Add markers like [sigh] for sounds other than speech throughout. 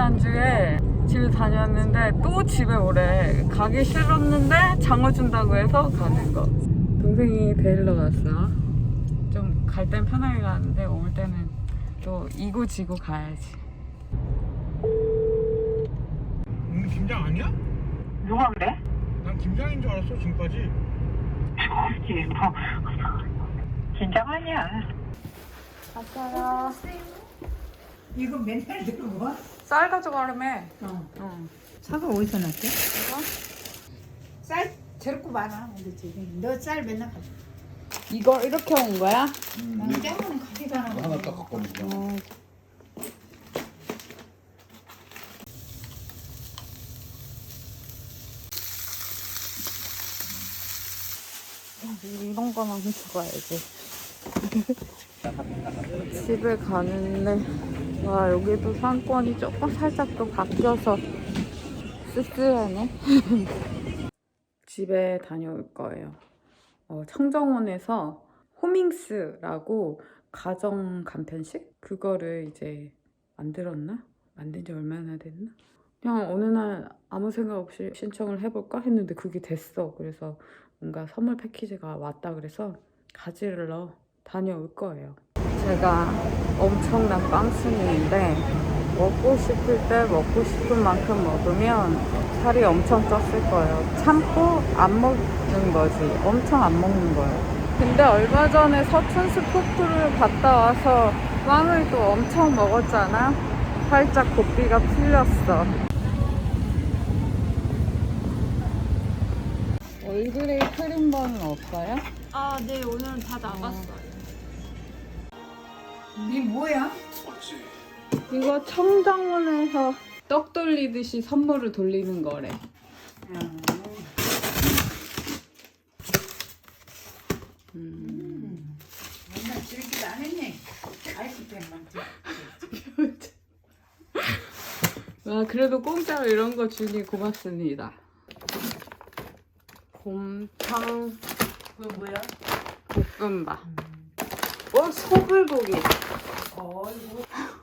지난주에 집에 다녔는데 또 집에 오래 가기 싫었는데 장어 준다고 해서 가는 거. 동생이 데리러 갔어. 좀 갈 땐 편하게 가는데 올 때는 또 이고 지고 가야지. 오늘 김장 아니야? 누가 그래? 난 김장인 줄 알았어 지금까지. [laughs] 뭐 긴장 아니야. 왔어요 이거 맨날 들고 와? 쌀 가져가려며 어. 응. 사과 어디서 났대? 쌀 저렇게 많아 우리 집에 너쌀 맨날 가져 이거 이렇게 온 거야? 나는 짱은 가져가라 하나 딱 갖고 오자 어. 이런 거는 죽어야지. [laughs] 집에 가는데 와 여기도 상권이 조금 살짝 또 바뀌어서 씁쓸하네. [laughs] 집에 다녀올 거예요. 어, 청정원에서 호밍스라고 가정 간편식 그거를 이제 만들었나? 만든 지 얼마나 됐나? 그냥 어느 날 아무 생각 없이 신청을 해볼까 했는데 그게 됐어. 그래서 뭔가 선물 패키지가 왔다 그래서 가지러 다녀올 거예요. 제가 엄청난 빵순이인데 먹고 싶을 때 먹고 싶은 만큼 먹으면 살이 엄청 쪘을 거예요. 참고 안 먹는 거지. 엄청 안 먹는 거예요. 근데 얼마 전에 서춘 스포프를 갔다 와서 빵을 또 엄청 먹었잖아. 살짝 고삐가 풀렸어. 얼그레이 크림버는 없어요? 아, 네, 오늘은 다 나갔어요. 이 뭐야? 이거 청정원에서 떡 돌리듯이 선물을 돌리는 거래. 음. 맨날 즐기도 안 했네 아이스크림만 [laughs] 와, 그래도 공짜로 이런 거 주니 고맙습니다. 곰탕 그거 뭐야? 볶음밥. 어, 소불고기. 어이구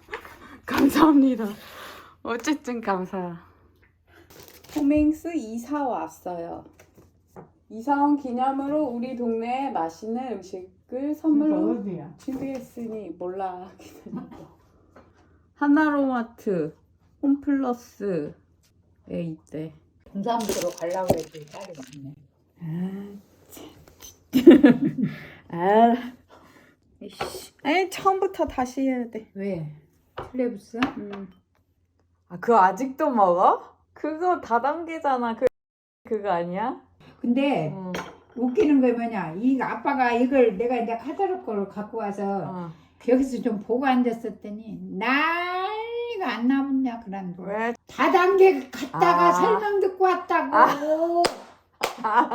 [laughs] 감사합니다. 어쨌든 감사. 호밍스 이사 왔어요. 이사 온 기념으로 우리 동네에 맛있는 음식을 선물로 어디야? 준비했으니 몰라. [laughs] 하나로마트 홈플러스에 있대. 공사무소로 가려고 했더니 딸이 왔네 아, [laughs] 이씨. 아니 처음부터 다시 해야 돼. 왜? 플레부스? 음. 아 그거 아직도 먹어? 그거 다단계잖아. 그 그거 아니야? 근데 응. 웃기는 거 뭐냐 이 아빠가 이걸 내가 이제 카타로그 걸 갖고 와서 어. 여기서 좀 보고 앉았었더니 난리가 안 나왔냐 그런 거 왜? 다단계 갔다가 아. 설명 듣고 왔다고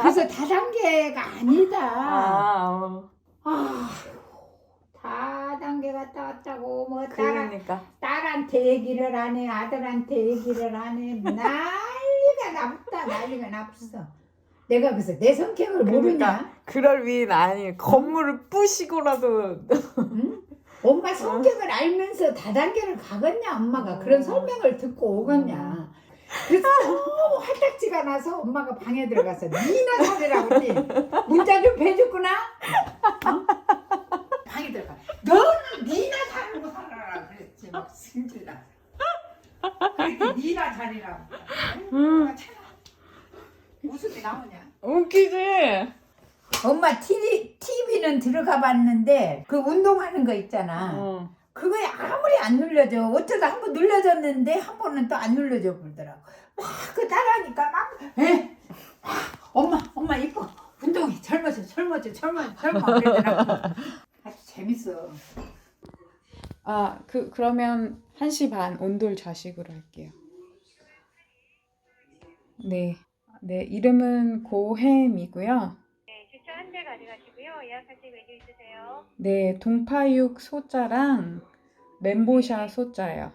그래서 다단계가 아니다 아, 어. 아, 갔다 왔다고 뭐 딸, 그러니까. 딸한테 얘기를 안 해 아들한테 얘기를 안 해 난리가 났다 난리가 났어 내가 그래서 내 성격을 그러니까. 모르냐 그럴 위는 아니 건물을 부시고라도 응? 엄마 성격을 알면서 다단계를 가겠냐 엄마가 그런 음. 설명을 듣고 오겠냐 그래서 너무 활딱지가 나서 엄마가 방에 들어가서 니나 살으라고 했지 문자 좀 해줬구나 어? 방에 들어가 너는 니나 살고 살아라 그랬지 막 승질나 그랬더니 니나 살이라고. 음. 웃음이 나오냐? 웃기지. 엄마 TV, TV는 들어가 봤는데 그 운동하는 거 있잖아. 어. 그거에 아무리 안 눌려져 어쩌다 한 번 눌려졌는데 한 번은 또 안 눌려져 버더라고. 막그 따라하니까 막 에? 막 엄마 엄마 이뻐. 운동해. 젊어져 젊어져 젊어 젊어. 그러더라고. [laughs] 아주 재밌어. 아, 그 그러면 1시 반 온돌 좌식으로 할게요. 네. 네, 이름은 고햄이고요. 네, 주차 한 대 가져가시고요. 예약하실 메뉴 있으세요? 네, 동파육 소자랑 멘보샤 소자요.